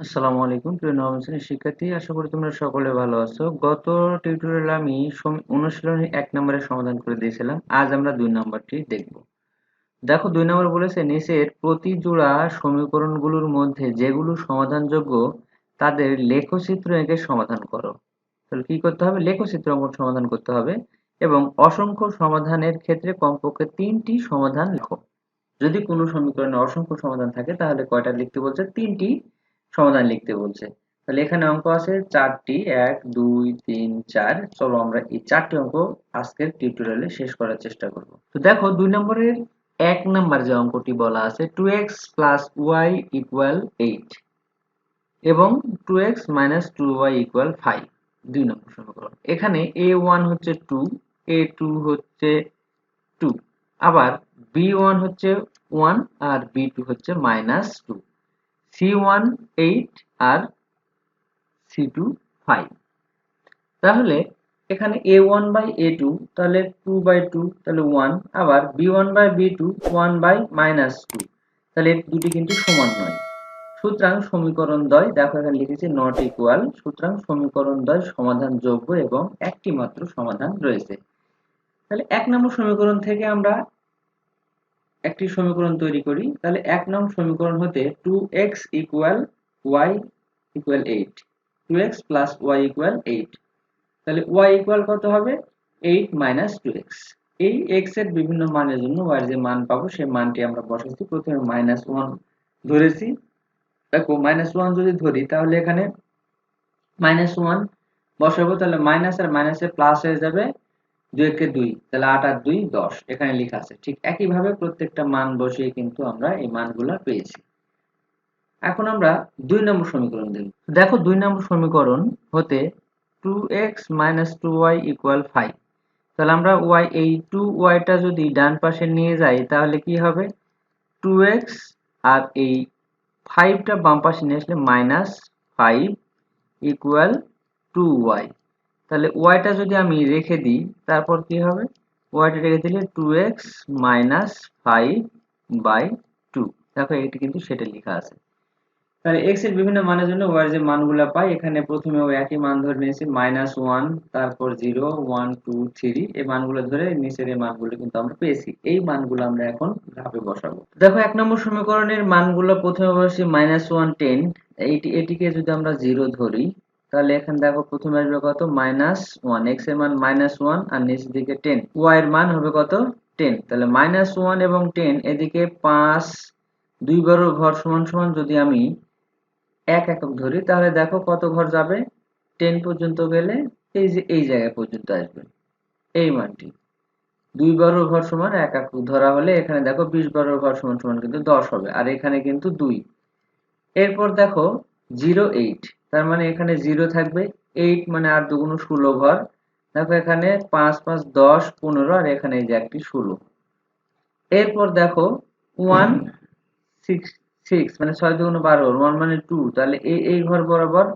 আসসালামু আলাইকুম, প্রিয় নবম শ্রেণির শিক্ষার্থী। আশা করি তোমরা সকলে ভালো আছো। গত টিউটোরিয়ালে আমি অনুশীলনী এক নম্বরের সমাধান করে দিয়েছিলাম। আজ আমরা দুই নম্বরটি দেখব। দেখো, দুই নম্বর বলেছে, নিচের প্রতি জোড়া সমীকরণগুলোর মধ্যে যেগুলো সমাধানযোগ্য, তাদের লেখচিত্র এঁকে সমাধান করো। তাহলে কি করতে হবে? লেখচিত্র অঙ্কন সমাধান করতে হবে এবং অসংখ্য সমাধানের ক্ষেত্রে কমপক্ষে তিনটি সমাধান লেখো। যদি কোনো সমীকরণে অসংখ্য সমাধান থাকে, তাহলে কয়টা লিখতে বলছে? তিনটি সমাধান লিখতে বলছে। তাহলে এখানে অঙ্ক আছে চারটি, এক, দুই, তিন, চার। চলো আমরা এই চারটি অঙ্ক আজকের টিউটোরিয়ালে শেষ করার চেষ্টা করব। তো দেখো দুই নম্বরের এক নাম্বার যে অঙ্কটি বলা আছে two x plus y equal eight এবং two x minus two y equal five দুই নম্বর সমীকরণ। এখানে এ ওয়ান হচ্ছে টু এ টু হচ্ছে টু আবার বি ওয়ান হচ্ছে ওয়ান আর বি টু হচ্ছে minus two c one eight আর সি টু ফাইভ তাহলে এখানে a one by a two তাহলে টু বাই টু তাহলে ওয়ান আবার b one by b two one by minus two তাহলে দুটি কিন্তু সমান নয়। সুতরাং সমীকরণ দ্বয়, দেখো এখানে লিখেছি নট ইকুয়াল সুতরাং সমীকরণ দ্বয় সমাধান যোগ্য এবং একটি মাত্র সমাধান রয়েছে। তাহলে এক নম্বর সমীকরণ থেকে আমরা একটি সমীকরণ তৈরি করি, তাহলে এক নং সমীকরণ হতে two x equal y equal eight two x plus y equal eight তাহলে ওয়াই ইকুয়াল কত হবে? এইট মাইনাস টু এক্স এই এক্সের বিভিন্ন মানের জন্য ওয়াই যে মান পাবো, সেই মানটি আমরা বসাচ্ছি। প্রথমে মাইনাস ওয়ান ধরেছি। দেখো মাইনাস ওয়ান যদি ধরি, তাহলে এখানে মাইনাস ওয়ান বসাবো, তাহলে মাইনাস আর মাইনাসে প্লাস হয়ে যাবে দুই একে দুই, তাহলে আট আর দুই দশ, এখানে লেখা আছে। ঠিক একইভাবে প্রত্যেকটা মান বসিয়ে কিন্তু আমরা এই মানগুলো পেয়েছি। এখন আমরা দুই নম্বর সমীকরণ দেখব দেখো দুই নম্বর সমীকরণ হতে two x minus two y equal five তাহলে আমরা ওয়াই এই টু ওয়াইটা যদি ডান পাশে নিয়ে যাই, তাহলে কি হবে? টু এক্স আর এই ফাইভটা বাম পাশে নিয়ে আসলে minus five equal to y তাহলে ওয়াইটা যদি আমি রেখে দিই, তারপর কি হবে? ওয়াইটা রেখে দিলে two x minus five by two দেখো এটি কিন্তু সেটা লেখা আছে। তাহলে এক্সের বিভিন্ন মানের জন্য ওয়াই যে মানগুলো পাই, এখানে প্রথমে ওই একই মান ধরে নিয়েছি মাইনাস ওয়ান তারপর জিরো ওয়ান টু থ্রি এই মানগুলো ধরে নিচের এই মানগুলো কিন্তু আমরা পেয়েছি। এই মানগুলো আমরা এখন গ্রাফে বসাবো। দেখো এক নম্বর সমীকরণের মানগুলো প্রথমে বসি মাইনাস ওয়ান টেন এইটি, এটিকে যদি আমরা জিরো ধরি তাহলে এখানে দেখো প্রথমে আসবে কত? মাইনাস ওয়ান এক্সের মান মাইনাস ওয়ান আর নিচের দিকে টেন ওয়াই এর মান হবে কত? টেন তাহলে মাইনাস ওয়ান এবং টেন এদিকে পাঁচ, দুই বড় ঘর সমান সমান যদি আমি এক একক ধরি, তাহলে দেখো কত ঘর যাবে? টেন পর্যন্ত গেলে এই যে, এই জায়গা পর্যন্ত আসবে। এই মানটি। দুই বর্গ ঘর সমান এক একক ধরা হলে এখানে দেখো বিশ বর্গ ঘর সমান সমান কিন্তু দশ হবে, আর এখানে কিন্তু দুই। এরপর দেখো জিরো এইট তার মানে এখানে জিরো থাকবে এইট মানে আর দুগুণ ষোলো ঘর। দেখো এখানে পাঁচ পাঁচ, দশ, পনেরো, আর এখানে এই যে একটি ষোলো। এরপর দেখো ওয়ান সিক্স সিক্স মানে ছয় দুগুণ বারো ওয়ান মানে টু তাহলে এই এই ঘর বরাবর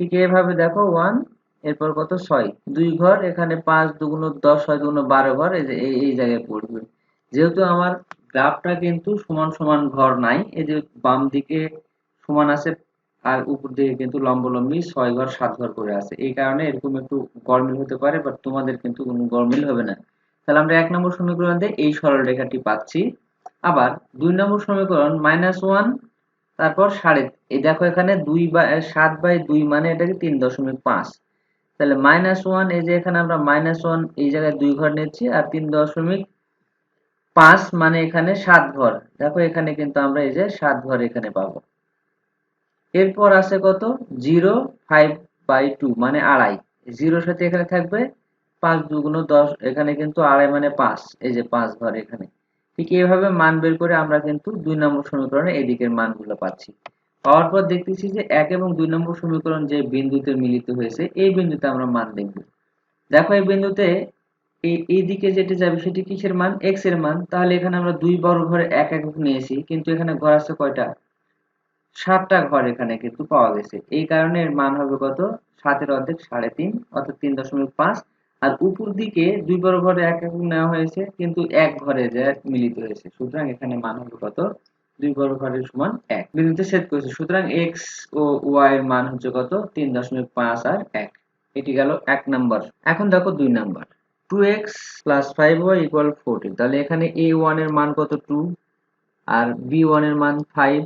ঠিক এভাবে দেখো ওয়ান এরপর কত? ছয়। দুই ঘর, এখানে পাঁচ দুগুণ দশ, ছয় দুগুণ বারো ঘর এই এই জায়গায় পড়বে। যেহেতু আমার গ্রাফটা কিন্তু সমান সমান ঘর নাই, এই যে বাম দিকে সমান আছে আর উপর দিকে কিন্তু লম্বলম্বী ছয় ঘর, সাত ঘর করে আছে। এই কারণে এরকম একটু গরমিল হতে পারে বাট তোমাদের কিন্তু কোনো গরমিল হবে না। তাহলে আমরা এক নম্বর সমীকরণ এই সরল রেখাটি পাচ্ছি। আবার দুই নম্বর সমীকরণ মাইনাস ওয়ান তারপর সাড়ে, এই দেখো এখানে দুই বাই সাত বাই দুই মানে এটাকে তিন দশমিক পাঁচ। তাহলে মাইনাস ওয়ান এই যে এখানে আমরা মাইনাস ওয়ান এই জায়গায় দুই ঘর নিচ্ছি, আর তিন দশমিক পাঁচ মানে এখানে সাত ঘর। দেখো এখানে কিন্তু আমরা এই যে সাত ঘর এখানে পাবো। এরপর আছে কত? জিরো ফাইভ বাই টু মানে আড়াই। জিরোর সাথে এখানে থাকবে পাঁচ দুগুণ দশ, এখানে কিন্তু আড়াই মানে পাঁচ, এই যে পাঁচ ঘর এখানে। ঠিক এইভাবে মান বের করে আমরা কিন্তু দুই নম্বর সমীকরণে এদিকের মানগুলো পাচ্ছি। পাওয়ার পর দেখতেছি যে এক এবং দুই নম্বর সমীকরণ যে বিন্দুতে মিলিত হয়েছে, এই বিন্দুতে আমরা মান দেখব। দেখো এই বিন্দুতে এই দিকে যেটি যাবে সেটি কিসের মান? এক্সের মান। তাহলে এখানে আমরা দুই বর্গ ঘরে এক একক নিয়েছি, কিন্তু এখানে ঘর আছে কয়টা? সাতটা ঘর এখানে কিন্তু পাওয়া গেছে। এই কারণে এর মান হবে কত? সাতের অর্ধেক সাড়ে তিন, অর্থাৎ তিন দশমিক পাঁচ। আর উপর দিকে দুই বড় ঘরে এক একক নেওয়া হয়েছে, কিন্তু এক ঘরে যে মিলিত হয়েছে। সুতরাং এখানে মান হবে কত? দুই বড় ঘরের সমান এক। বিন্দুতে ছেদ করেছে। সুতরাং এক্স ও ওয়াই এর মান হচ্ছে কত? তিন দশমিক পাঁচ আর এক। এটি গেল এক নাম্বার। এখন দেখো দুই number. Two x plus five y equal fourteen তাহলে এখানে এ ওয়ানের মান কত? টু আর বি ওয়ানের মান ফাইভ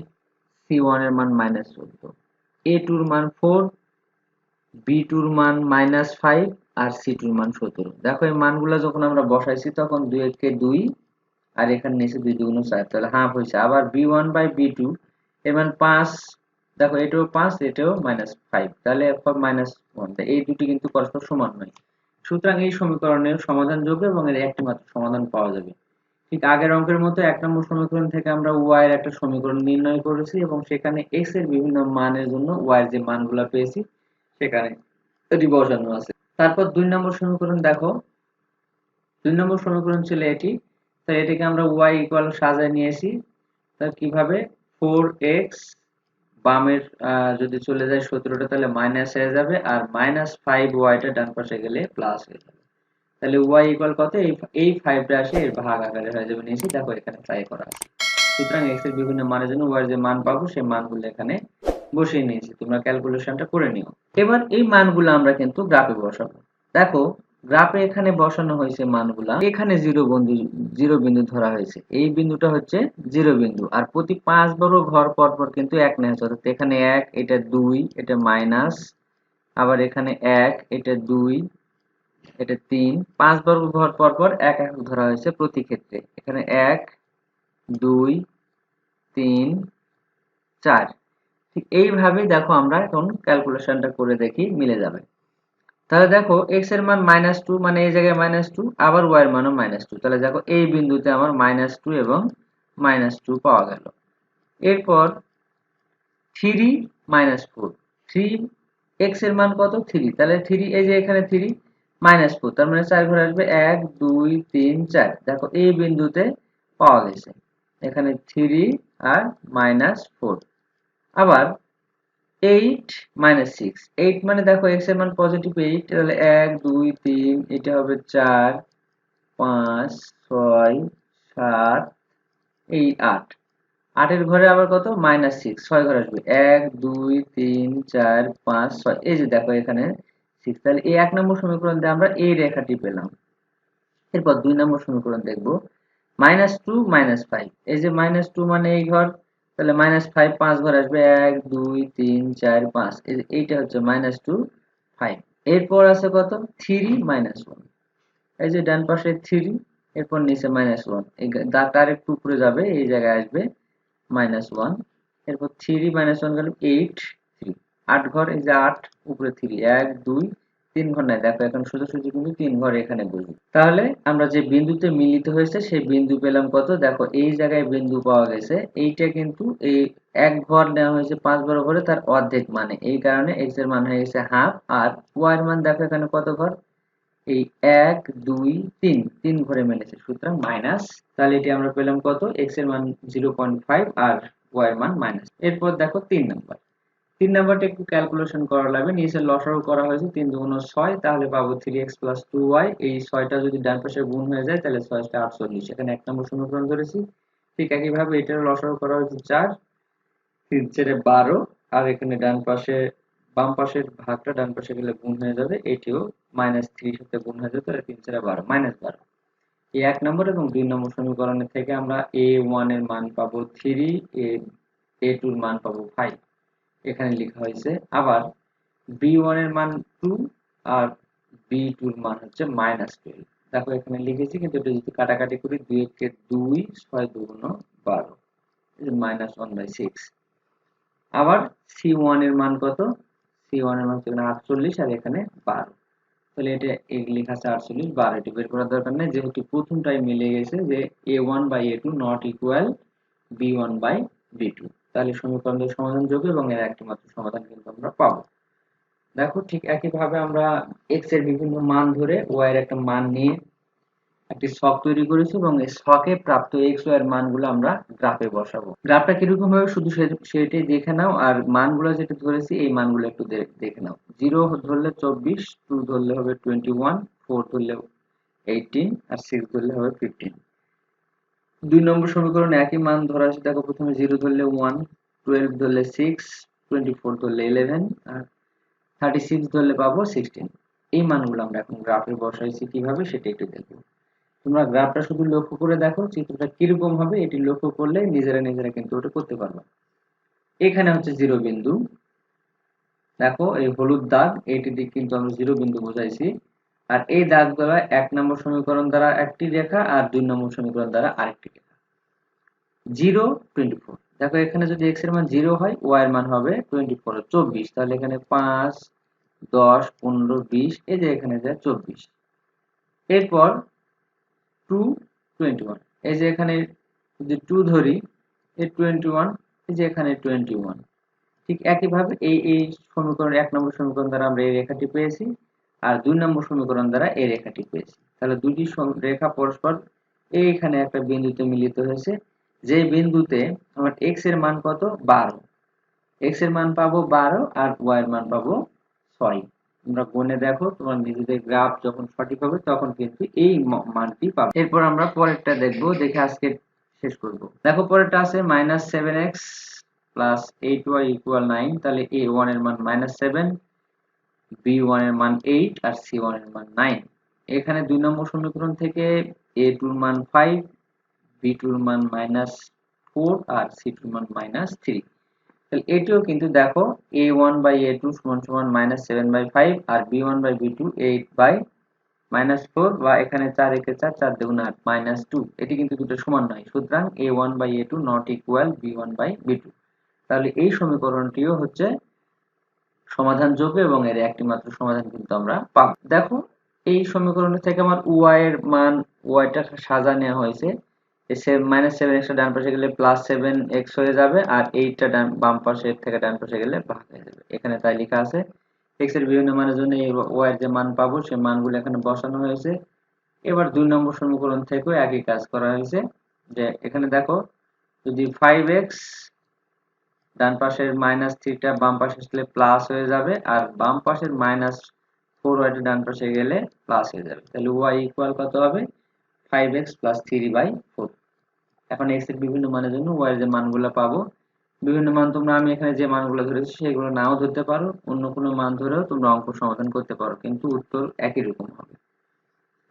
সি মান মাইনাস চোদ্দ। এ টুর মান ফোর বি টুর মান মাইনাস ফাইভ আর সি টুর মান সতেরো। দেখো এই মানগুলো যখন আমরা বসাইছি, তখন দুই দুই, আর এখানে নিচে দুই দুগুণ চার। তাহলে হাফ হয়েছে। আবার b one by b two এর মান পাঁচ, দেখো এটাও পাঁচ, এটাও মাইনাস ফাইভ তাহলে মাইনাস ওয়ান এই দুটি কিন্তু পরস্পর সমান নয়। সুতরাং এই সমীকরণের সমাধান যোগ্য এবং এর একটি মাত্র সমাধান পাওয়া যাবে। ঠিক আগের অঙ্কের মতো এক নম্বর সমীকরণ থেকে আমরা ওয়াই এর একটা সমীকরণ নির্ণয় করেছি এবং সেখানে এক্সের বিভিন্ন মানের জন্য ওয়াই এর যে মানগুলো পেয়েছি, সেখানে এটি বসানো আছে। তারপর দুই নম্বর সমীকরণ দেখো। দুই নম্বর সমীকরণ ছিল এটি। তাই এটাকে আমরা ওয়াই ইকুয়াল সাজায় নিয়েছি। তা কীভাবে? ফোর এক্স বামের যদি চলে যায় সতেরোটা, তাহলে মাইনাস হয়ে যাবে। আর মাইনাস ফাইভ ওয়াইটা ডান পাশে গেলে প্লাস হয়ে যাবে। তাহলে ওয়াই ইকুয়াল কত? এই ফাইভটা আসে এর ভাগ আকারে হয়ে যাবে। নিয়েছি দেখো এখানে ট্রাই করা সুতরাং এক্সের বিভিন্ন মানের জন্য ওয়াই যে মান পাবো, সেই মানগুলো এখানে বসিয়ে নিয়েছি। তোমরা ক্যালকুলেশনটা করে নিও। এবার এই মানগুলো আমরা কিন্তু গ্রাফে বসাবো। দেখো গ্রাফে এখানে বসানো হয়েছে মানগুলা। এখানে জিরো বিন্দু জিরো বিন্দু ধরা হয়েছে। এই বিন্দুটা হচ্ছে জিরো বিন্দু। আর প্রতি পাঁচ বড় ঘর পর পর কিন্তু এক নেওয়া হচ্ছে অর্থাৎ এখানে এক, এটা দুই, এটা মাইনাস আবার এখানে এক, এটা দুই এটা তিন। পাঁচ বর্গ ঘর পর পর এক এক ধরা হয়েছে প্রতি ক্ষেত্রে। এখানে এক, দুই, তিন, চার। ঠিক এইভাবে দেখো আমরা এখন ক্যালকুলেশনটা করে দেখি, মিলে যাবে। তাহলে দেখো এক্সের মান মাইনাস টু মানে এই জায়গায় মাইনাস টু আবার ওয়াই এর মানও মাইনাস টু তাহলে দেখো এই বিন্দুতে আমার মাইনাস টু এবং মাইনাস টু পাওয়া গেল। এরপর থ্রি মাইনাস ফোর থ্রি এক্সের মান কত? থ্রি তাহলে থ্রি এই যে এখানে থ্রি মাইনাস ফোর, তার মানে চার ঘরে আসবে এক, দুই, তিন, চার। দেখো, এই বিন্দুতে পাওয়া গেছে। এখানে থ্রি আর মাইনাস ফোর আবার এইট মাইনাস সিক্স এইট মানে দেখো এক্সের মান পজিটিভ এইট তাহলে এক, দুই, তিন, এটা হবে চার, পাঁচ, ছয়, সাত এই আট। আটের ঘরে আবার কত? মাইনাস সিক্স ছয় ঘরে আসবে। এক, দুই, তিন, চার, পাঁচ, ছয়। এই যে দেখো, এখানে সিক্স তাহলে এই এক নম্বর সমীকরণ দিয়ে আমরা এই রেখাটি পেলাম। এরপর দুই নম্বর সমীকরণ দেখব। মাইনাস টু মাইনাস ফাইভ এই যে মাইনাস টু মানে এই ঘর, তাহলে মাইনাস ফাইভ পাঁচ ঘর আসবে এক, দুই, তিন, চার, পাঁচ। এইটা হচ্ছে মাইনাস টু ফাইভ এরপর আছে কত? থ্রি মাইনাস ওয়ান এই যে ডান পাশে থ্রি এরপর নিচে মাইনাস ওয়ান এই তার একটু উপরে যাবে, এই জায়গায় আসবে মাইনাস ওয়ান এরপর থ্রি মাইনাস ওয়ান গেল এইট আট ঘর, এই যে আট, উপরে থ্রি এক, দুই, তিন ঘর নাই। দেখো, এখন সোজাসুজি কিন্তু তিন ঘর এখানে বুঝি তাহলে আমরা যে বিন্দুতে মিলিত হয়েছে, সেই বিন্দু পেলাম কত? দেখো, এই জায়গায় বিন্দু পাওয়া গেছে। এইটা কিন্তু এই এক ঘর নেওয়া হয়েছে পাঁচ বড় ঘরে, তার অর্ধেক মানে। এই কারণে এক্সের মান হয়ে গেছে হাফ আর ওয়াই এর মান দেখো এখানে কত ঘর? এই এক, দুই, তিন। তিন ঘরে মিলেছে, সুতরাং মাইনাস তাহলে এটি আমরা পেলাম কত? এক্সের মান জিরো পয়েন্ট ফাইভ আর ওয়াই এর মান মাইনাস এরপর দেখো তিন নাম্বার তিন নাম্বারটা একটু ক্যালকুলেশন করা লাগবে। নিচে লসারও করা হয়েছে তিন দুগুণ ছয়, তাহলে পাবো three x plus two y এই ছয়টা যদি ডান পাশে গুণ হয়ে যায়, তাহলে ছয়টা আটচল্লিশ। এখানে এক নম্বর সমীকরণ ধরেছি। ঠিক একইভাবে এটার লসারও করা হয়েছে চার, তিন চারে বারো। আর এখানে ডান পাশে, বাম পাশের ভাগটা ডান পাশে গেলে গুণ হয়ে যাবে। এটিও মাইনাস থ্রি সাথে গুণ হয়ে যাবে, তাহলে তিন চারে বারো মাইনাস বারো। এই এক নম্বর এবং দুই নম্বর সমীকরণের থেকে আমরা এ ওয়ানের মান পাবো থ্রি এ টুর মান পাবো ফাইভ এখানে লেখা হয়েছে, আবার বি ওয়ানের মান টু আর বি টুর মান হচ্ছে মাইনাস টুয়েলভ দেখো এখানে লিখেছি, কিন্তু এটা যদি কাটাকাটি করি, দুই একে দুই ছয় দুগুণ বারো মাইনাস ওয়ান বাই সিক্স আবার সি ওয়ানের মান কত? সি ওয়ানের মান হচ্ছে আটচল্লিশ আর এখানে বারো। তাহলে এটা লেখা আছে আটচল্লিশ, বারো এটি বের করার দরকার নেই। যেহেতু প্রথমটাই মিলে গেছে যে a one by a two not equal b one by b two তাহলে সমীকরণের সমাধান যোগ্য এবং এর একটি মাত্র সমাধান কিন্তু আমরা পাবো। দেখো ঠিক একইভাবে আমরা এক্সের বিভিন্ন মান ধরে ওয়াই এর একটা মান নিয়ে একটি ছক তৈরি করেছি এবং এই ছকে প্রাপ্ত এক্স ওয়াই এর মানগুলো আমরা গ্রাফে বসাবো। গ্রাফটা কীরকম হবে শুধু সেটাই দেখে নাও আর মানগুলো যেটা ধরেছি এই মানগুলো একটু দেখে নাও। জিরো ধরলে চব্বিশ টু ধরলে হবে টোয়েন্টি ওয়ান ফোর ধরলে এইটিন আর সিক্স ধরলে হবে ফিফটিন দুই নম্বর সমীকরণে একই মান ধরা আছে, দেখো প্রথমে জিরো ধরলে ওয়ান টুয়েলভ ধরলে সিক্স টোয়েন্টি ফোর ধরলে ইলেভেন আর থার্টি সিক্স ধরলে পাবো সিক্সটিন এই মানগুলো আমরা এখন গ্রাফে বসাইছি, কীভাবে সেটা একটু দেখব। তোমরা গ্রাফটা শুধু লক্ষ্য করে দেখো, চিত্রটা কীরকম হবে এটি লক্ষ্য করলে নিজেরা নিজেরা কিন্তু ওটা করতে পারবে। এখানে হচ্ছে জিরো বিন্দু। দেখো, এই হলুদ দাগ এইটি দিক কিন্তু আমরা জিরো বিন্দু বোঝাইছি। আর এই দাগ দ্বারা এক নম্বর সমীকরণ দ্বারা একটি রেখা আর দুই নম্বর সমীকরণ দ্বারা আরেকটি রেখা। জিরো টোয়েন্টি ফোর দেখো এখানে যদি এক্সের মান জিরো হয় ওয়াই এর মান হবে টোয়েন্টি ফোর চব্বিশ। তাহলে এখানে পাঁচ, দশ, পনেরো, বিশ, এই যে এখানে যায় চব্বিশ। এরপর টু টোয়েন্টি ওয়ান এই যে এখানে যদি টু ধরি, এই টোয়েন্টি ওয়ান এই যে এখানে টোয়েন্টি ওয়ান ঠিক একইভাবে এই এই সমীকরণ, এক নম্বর সমীকরণ দ্বারা আমরা এই রেখাটি পেয়েছি। আর দুই নম্বর সমীকরণ দ্বারা এই রেখাটি পেয়েছি। তাহলে দুটি রেখা পরস্পর এইখানে একটা বিন্দুতে মিলিত হয়েছে। যে বিন্দুতে আমার এক্সের মান কত? বারো। এক্সের মান পাবো বারো আর ওয়াই এর মান পাবো ছয়। তোমরা গুণে দেখো, তোমার নিজেদের গ্রাফ যখন সঠিক হবে তখন কিন্তু এই মানটি পাবে। এরপর আমরা পরেরটা দেখব, দেখে আজকে শেষ করব। দেখো পরেরটা আছে minus seven x plus eight y equal nine তাহলে এ ওয়ানের মান মাইনাস সেভেন বি ওয়ানের মান এইট আর সি ওয়ানের মান নাইন এখানে দুই নম্বর সমীকরণ থেকে এ টুর মান ফাইভ বি টুর মান মাইনাস ফোর আর সি টুর মান মাইনাস থ্রি তাহলে এটিও কিন্তু দেখো a one by a two সমান সমান minus seven by five R b one by b two eight by minus four বা এখানে চার একে চার চার দেখুন আট মাইনাস টু এটি কিন্তু দুটো সমান নয়। সুতরাং a one by a two not equal b one by b two তাহলে এই সমীকরণটিও হচ্ছে সমাধানযোগ্য এবং এর একটি মাত্র সমাধান কিন্তু আমরা পাব। দেখো, এই সমীকরণ থেকে আমার ওয়াই এর মান ওয়াইটা সাজা নেওয়া হয়েছে। মাইনাস সেভেন এক্সটা ডান পাশে গেলে প্লাস সেভেন এক্স হয়ে যাবে আর এইটটা ডান, বাম পাশে থেকে ডান পাশে গেলে ভাগ হয়ে যাবে। এখানে তাই লেখা আছে এক্সের বিভিন্ন মানের জন্য এই ওয়াই যে মান পাবো সেই মানগুলো এখানে বসানো হয়েছে। এবার দুই নম্বর সমীকরণ থেকেও একই কাজ করা হয়েছে। যে এখানে দেখো, যদি ফাইভ এক্স ডান পাশের মাইনাস থ্রিটা বাম পাশে আসলে প্লাস হয়ে যাবে, আর বাম পাশের মাইনাস ফোর ওয়াইটা ডান পাশে গেলে প্লাস হয়ে যাবে। তাহলে ওয়াই ইকুয়াল কত হবে? Five x plus three by four এখন এক্সের বিভিন্ন মানের জন্য ওয়াই এর যে মানগুলো পাবো, বিভিন্ন মান তোমরা, আমি এখানে যে মানগুলো ধরেছি সেগুলো নাও ধরতে পারো, অন্য কোনো মান ধরেও তোমরা অঙ্ক সমাধান করতে পারো, কিন্তু উত্তর একই রকম হবে।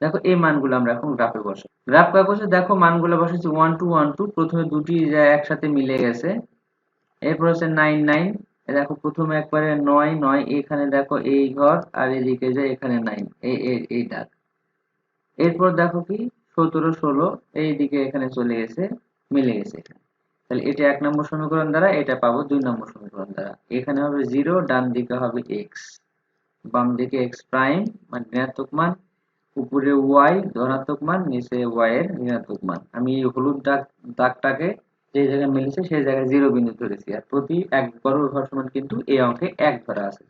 দেখো, এই মানগুলো আমরা এখন গ্রাফে বসাই গ্রাফ কাগজে দেখো, মানগুলো বসেছি ওয়ান টু ওয়ান টু প্রথমে দুটি যা একসাথে মিলে গেছে এরপর হচ্ছে নাইন নাইন দেখো, প্রথমে একবারে নয় নয়, এখানে দেখো এই ঘর আর এদিকে যে এখানে নাইন এই দাগ এরপর দেখো কি, সতেরো, ষোলো এই দিকে এখানে চলে গেছে, মিলে গেছে তাহলে এটা এক নম্বর সমীকরণ দ্বারা, এটা পাবো দুই নম্বর সমীকরণ দ্বারা। এখানে হবে জিরো ডান দিকে হবে এক্স বাম দিকে এক্স প্রাইম মানে ঋণাত্মক মান। উপরে ওয়াই ধনাত্মক মান, নিচে ওয়াই এর ঋণাত্মক মান। আমি এই হলুদ দাগ দাগটাকে যে জায়গায় মিলেছে সেই জায়গায় জিরো বিন্দু ধরেছি। আর প্রতি এক বর্গ ঘর সমান কিন্তু এই অঙ্কে এক ধরা আছে।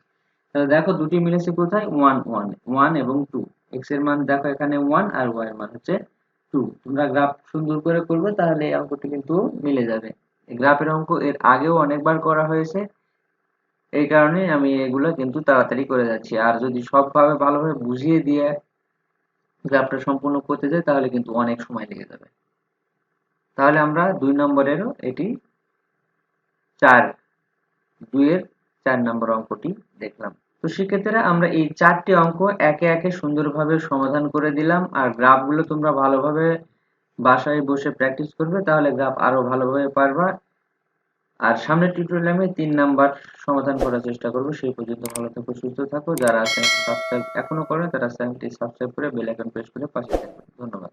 তাহলে দেখো দুটি মিলেছে কোথায়? ওয়ান ওয়ান ওয়ান এবং টু এক্সের মান দেখো এখানে ওয়ান আর ওয়াই এর মান হচ্ছে টু তোমরা গ্রাফ সুন্দর করে করবে তাহলে এই অঙ্কটি কিন্তু মিলে যাবে। গ্রাফের অঙ্ক এর আগেও অনেকবার করা হয়েছে। এই কারণে আমি এগুলো কিন্তু তাড়াতাড়ি করে যাচ্ছি। আর যদি সবভাবে ভালোভাবে বুঝিয়ে দিয়ে গ্রাফটা সম্পূর্ণ করতে যাই তাহলে কিন্তু অনেক সময় লেগে যাবে। তাহলে আমরা দুই নম্বরেরও এটি চার, দুইয়ের চার নম্বর অঙ্কটি দেখলাম। তো সেক্ষেত্রে আমরা এই চারটি অঙ্ক একে একে সুন্দরভাবে সমাধান করে দিলাম, আর গ্রাফগুলো তোমরা ভালোভাবে বাসায় বসে প্র্যাকটিস করবে, তাহলে গ্রাফ আরও ভালোভাবে পারবা। আর সামনের টিউটোরিয়ালে আমি তিন নাম্বার সমাধান করার চেষ্টা করব, সেই পর্যন্ত ভালো থাকো, সুস্থ থাকো। যারা চ্যানেলটি সাবস্ক্রাইব এখনও করেন তারা চ্যানেলটি সাবস্ক্রাইব করে বেল আইকন প্রেস করে পাশে থাকবে। ধন্যবাদ।